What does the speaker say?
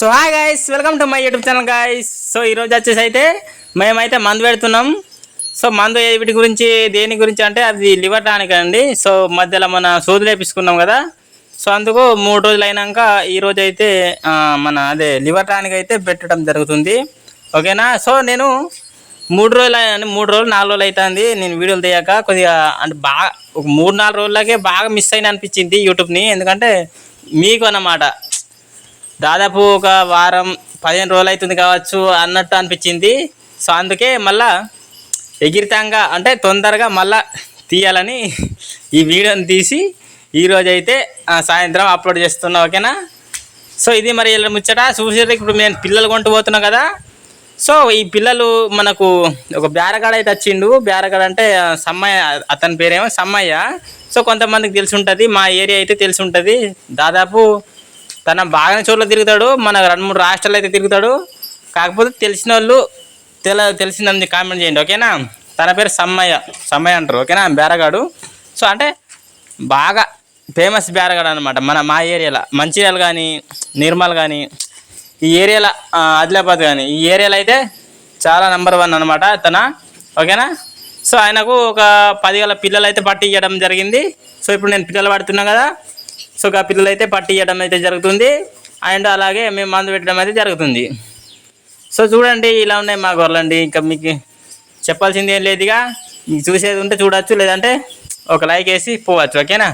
So hi guys welcome to my YouTube channel guys so ఈరోజు వచ్చేసి అయితే మేమైతే మందు పెడుతున్నాం. సో మందు వీటి గురించి దేని గురించి అంటే అది లివర్ టానిక్ అండి. సో మధ్యలో మన సోదులు వేపించుకున్నాం కదా. సో అందుకు మూడు రోజులు అయినాక ఈరోజు అయితే మన అదే లివర్ టానిక్ అయితే పెట్టడం జరుగుతుంది. ఓకేనా? సో నేను మూడు రోజులు మూడు రోజులు నాలుగు రోజులు అవుతుంది నేను వీడియోలు తీయక కొద్దిగా అంటే బాగా ఒక మూడు నాలుగు రోజులకే బాగా మిస్ అయిన అనిపించింది యూట్యూబ్ని ఎందుకంటే మీకు అన్నమాట దాదాపు ఒక వారం పదిహేను రోజులు అవుతుంది కావచ్చు అన్నట్టు అనిపించింది. సో అందుకే మళ్ళా ఎగిరితంగా అంటే తొందరగా మళ్ళా తీయాలని ఈ వీడియోని తీసి ఈరోజు అయితే సాయంత్రం అప్లోడ్ చేస్తున్నా ఓకేనా? సో ఇది మరి ఇలా ముచ్చట. చూసేది ఇప్పుడు నేను పిల్లలు కొంటూ పోతున్నాం కదా. సో ఈ పిల్లలు మనకు ఒక బేరగాడ అయితే వచ్చిండు. బేరగాడ అంటే సమ్మయ్య అతని పేరేమో సమ్మయ్య. సో కొంతమందికి తెలిసి ఉంటుంది మా ఏరియా అయితే తెలిసి ఉంటుంది. దాదాపు తన బాగానే చోట్ల తిరుగుతాడు మన రెండు మూడు రాష్ట్రాలు అయితే తిరుగుతాడు. కాకపోతే తెలిసిన వాళ్ళు తెల తెలిసిందని కామెంట్ చేయండి ఓకేనా? తన పేరు సమ్మయ్య సమ్మయ్య అంటారు ఓకేనా? బేరగాడు. సో అంటే బాగా ఫేమస్ బేరగాడు అనమాట మన మా ఏరియాలో. మంచిర్యాల కానీ నిర్మల్ కానీ ఈ ఏరియాలో ఆదిలాబాద్ కానీ ఈ ఏరియాలో అయితే చాలా నెంబర్ వన్ అనమాట తన ఓకేనా? సో ఆయనకు ఒక పదివేల పిల్లలు అయితే పట్టి ఇవ్వడం జరిగింది. సో ఇప్పుడు నేను పిల్లలు పడుతున్నా కదా సో ఆ పిల్లలు అయితే పట్టియడం అయితే జరుగుతుంది. అండ్ అలాగే మేము మందు పెట్టడం అయితే జరుగుతుంది. సో చూడండి ఇలా ఉన్నాయి మా గొర్రెలండి. ఇంకా మీకు చెప్పాల్సింది ఏం లేదుగా. మీకు చూసేది ఉంటే చూడొచ్చు లేదంటే ఒక లైక్ వేసి పోవచ్చు ఓకేనా?